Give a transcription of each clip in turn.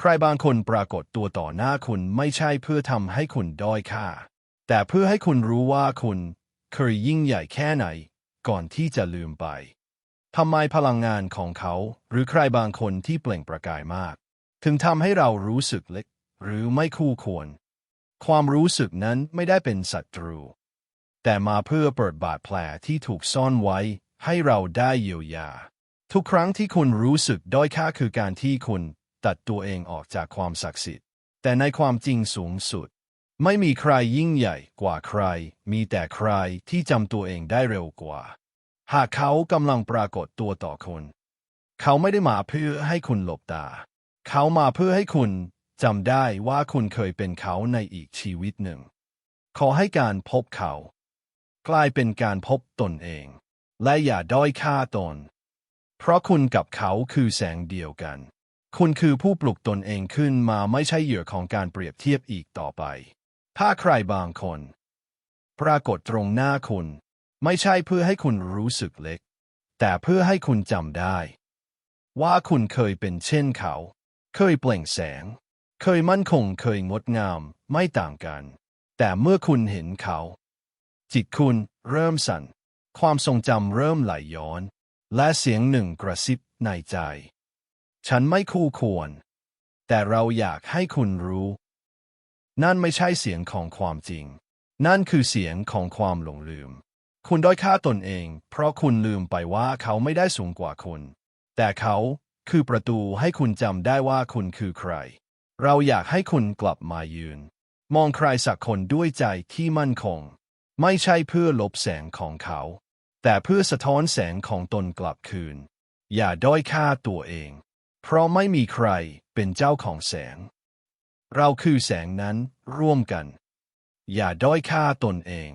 ใครบางคนปรากฏตัวต่อหน้าคุณไม่ใช่เพื่อทำให้คุณด้อยค่า แต่เพื่อให้คุณรู้ว่าคุณเคยยิ่งใหญ่แค่ไหน ก่อนที่จะลืมไปทำไมพลังงานของเขา หรือใครบางคนที่เปล่งประกายมาก ถึงทำให้เรารู้สึกเล็ก หรือไม่คู่ควร ความรู้สึกนั้นไม่ได้เป็นศัตรู แต่มาเพื่อเปิดบาดแผลที่ถูกซ่อนไว้ ให้เราได้เยียวยา ทุกครั้งที่คุณรู้สึกด้อยค่าคือการที่คุณ ตัดตัวเองออกจากความศักดิ์สิทธิ์ แต่ในความจริงสูงสุด ไม่มีใครยิ่งใหญ่กว่าใคร มีแต่ใครที่จำตัวเองได้เร็วกว่า หากเขากำลังปรากฏตัวต่อคุณ เขาไม่ได้มาเพื่อให้คุณหลบตา เขามาเพื่อให้คุณจำได้ว่าคุณเคยเป็นเขาในอีกชีวิตหนึ่ง ขอให้การพบเขา กลายเป็นการพบตนเอง และอย่าด้อยค่าตน เพราะคุณกับเขาคือแสงเดียวกัน คุณคือผู้ปลุกตนเองขึ้นมาไม่ใช่เหยื่อของการเปรียบเทียบอีกต่อไป ถ้าใครบางคน ปรากฏตรงหน้าคุณ ไม่ใช่เพื่อให้คุณรู้สึกเล็ก แต่เพื่อให้คุณจำได้ ว่าคุณเคยเป็นเช่นเขา เคยเปล่งแสง เคยมั่นคงเคยงดงามไม่ต่างกัน แต่เมื่อคุณเห็นเขา จิตคุณเริ่มสั่น ความทรงจำเริ่มไหลย้อน และเสียงหนึ่งกระซิบในใจ ฉันไม่คู่ควร แต่เราอยากให้คุณรู้ นั่นไม่ใช่เสียงของความจริง นั่นคือเสียงของความหลงลืม คุณด้อยค่าตนเอง เพราะคุณลืมไปว่าเขาไม่ได้สูงกว่าคุณ แต่เขาคือประตูให้คุณจำได้ว่าคุณคือใคร เราอยากให้คุณกลับมายืน มองใครสักคนด้วยใจที่มั่นคง ไม่ใช่เพื่อลบแสงของเขา แต่เพื่อสะท้อนแสงของตนกลับคืน อย่าด้อยค่าตัวเอง เพราะไม่มีใครเป็นเจ้าของแสง เราคือแสงนั้นร่วมกัน อย่าด้อยค่าตนเอง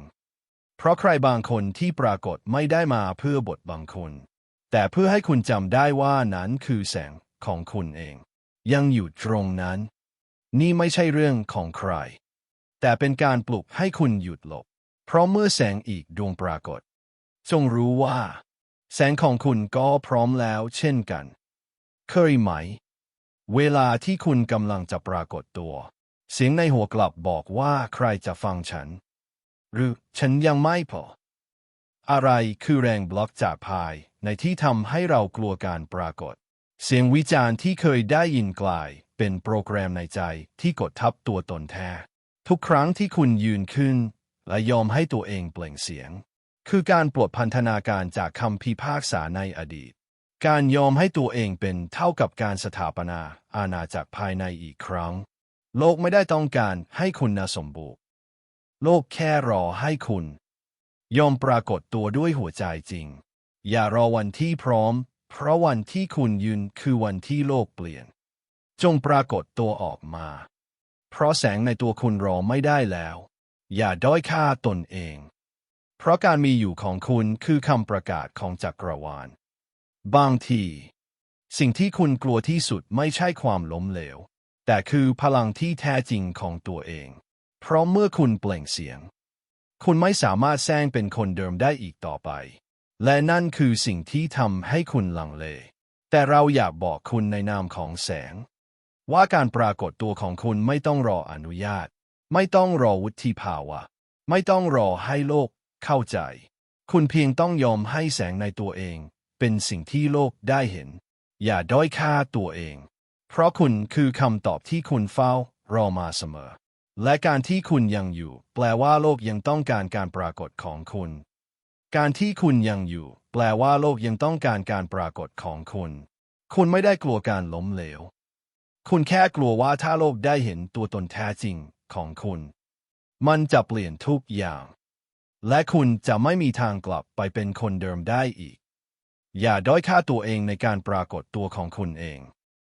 เพราะใครบางคนที่ปรากฏไม่ได้มาเพื่อบทบังคุณ แต่เพื่อให้คุณจำได้ว่านั้นคือแสงของคุณเอง ยังอยู่ตรงนั้น นี่ไม่ใช่เรื่องของใคร แต่เป็นการปลุกให้คุณหยุดหลบ เพราะเมื่อแสงอีกดวงปรากฏ จงรู้ว่า แสงของคุณก็พร้อมแล้วเช่นกัน เคยไหม เวลาที่คุณกำลังจะปรากฏตัว เสียงในหัวกลับบอกว่าใครจะฟังฉัน หรือฉันยังไม่พอ อะไรคือแรงบล็อกจากภายในที่ทำให้เรากลัวการปรากฏ เสียงวิจารณ์ที่เคยได้ยินกลาย เป็นโปรแกรมในใจที่กดทับตัวตนแท้ ทุกครั้งที่คุณยืนขึ้น และยอมให้ตัวเองเปล่งเสียง คือการปลดพันธนาการจากคำพิพากษาในอดีต การยอมให้ตัวเองเป็นเท่ากับการสถาปนาอาณาจักรภายในอีกครั้ง โลกไม่ได้ต้องการให้คุณน่าสมบูรณ์ โลกแค่รอให้คุณ ยอมปรากฏตัวด้วยหัวใจจริง อย่ารอวันที่พร้อม เพราะวันที่คุณยืนคือวันที่โลกเปลี่ยน จงปรากฏตัวออกมา เพราะแสงในตัวคุณรอไม่ได้แล้ว อย่าด้อยค่าตนเอง เพราะการมีอยู่ของคุณคือคำประกาศของจักรวาล บางที สิ่งที่คุณกลัวที่สุดไม่ใช่ความล้มเหลว แต่คือพลังที่แท้จริงของตัวเอง เพราะเมื่อคุณเปล่งเสียง คุณไม่สามารถแซงเป็นคนเดิมได้อีกต่อไป และนั่นคือสิ่งที่ทำให้คุณลังเล แต่เราอยากบอกคุณในนามของแสง ว่าการปรากฏตัวของคุณไม่ต้องรออนุญาต ไม่ต้องรอวุฒิภาวะ ไม่ต้องรอให้โลกเข้าใจ คุณเพียงต้องยอมให้แสงในตัวเอง เป็นสิ่งที่โลกได้เห็น อย่าด้อยค่าตัวเอง เพราะคุณคือคำตอบที่คุณเฝ้ารอมาเสมอ และการที่คุณยังอยู่ แปลว่าโลกยังต้องการการปรากฏของคุณ การที่คุณยังอยู่ แปลว่าโลกยังต้องการการปรากฏของคุณ คุณไม่ได้กลัวการล้มเหลว คุณแค่กลัวว่าถ้าโลกได้เห็นตัวตนแท้จริงของคุณ มันจะเปลี่ยนทุกอย่าง และคุณจะไม่มีทางกลับไปเป็นคนเดิมได้อีก อย่าด้อยค่าตัวเองในการปรากฏตัวของคุณเอง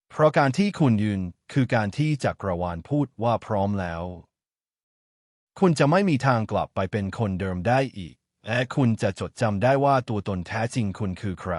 เพราะการที่คุณยืนคือการที่จักรวาลพูดว่าพร้อมแล้ว คุณจะไม่มีทางกลับไปเป็นคนเดิมได้อีก และคุณจะจดจำได้ว่าตัวตนแท้จริงคุณคือใคร